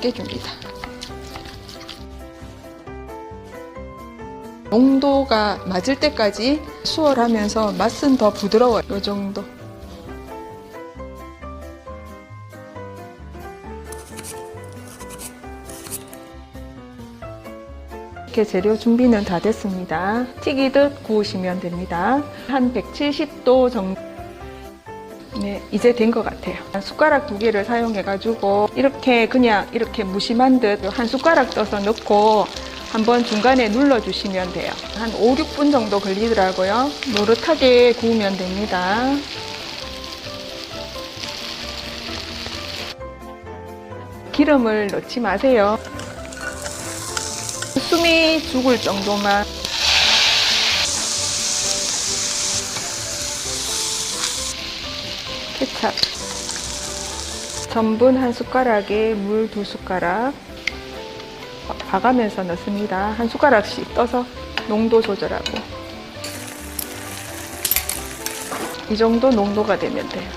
깨줍니다. 농도가 맞을 때까지 수월하면서 맛은 더 부드러워요. 이 정도. 이렇게 재료 준비는 다 됐습니다. 튀기듯 구우시면 됩니다. 한 170도 정도. 네, 이제 된 것 같아요. 숟가락 두 개를 사용해가지고 이렇게 그냥 이렇게 무심한 듯 한 숟가락 떠서 넣고 한번 중간에 눌러주시면 돼요. 한 5, 6분 정도 걸리더라고요. 노릇하게 구우면 됩니다. 기름을 넣지 마세요. 숨이 죽을 정도만 케찹 전분 한 숟가락에 물 두 숟가락 봐가면서 넣습니다. 한 숟가락씩 떠서 농도 조절하고 이 정도 농도가 되면 돼요.